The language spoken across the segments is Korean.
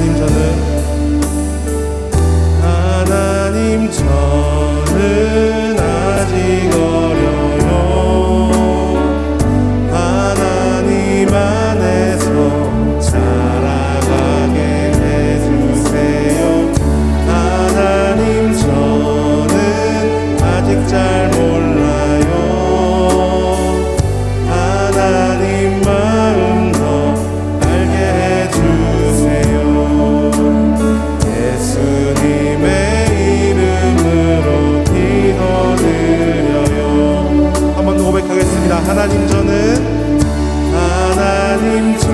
하나님 저는 하나님 저는 아직 어려요. 하나님 안에서 자라가게 해주세요. 하나님 저는 아직 잘 모르 하나님 저는 하나님 저는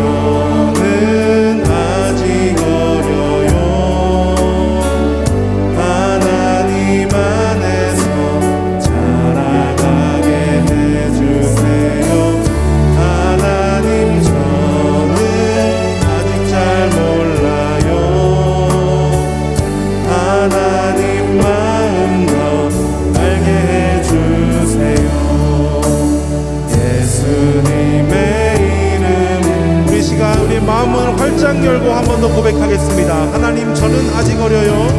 마음을 활짝 열고 한 번 더 고백하겠습니다. 하나님 저는 아직 어려요.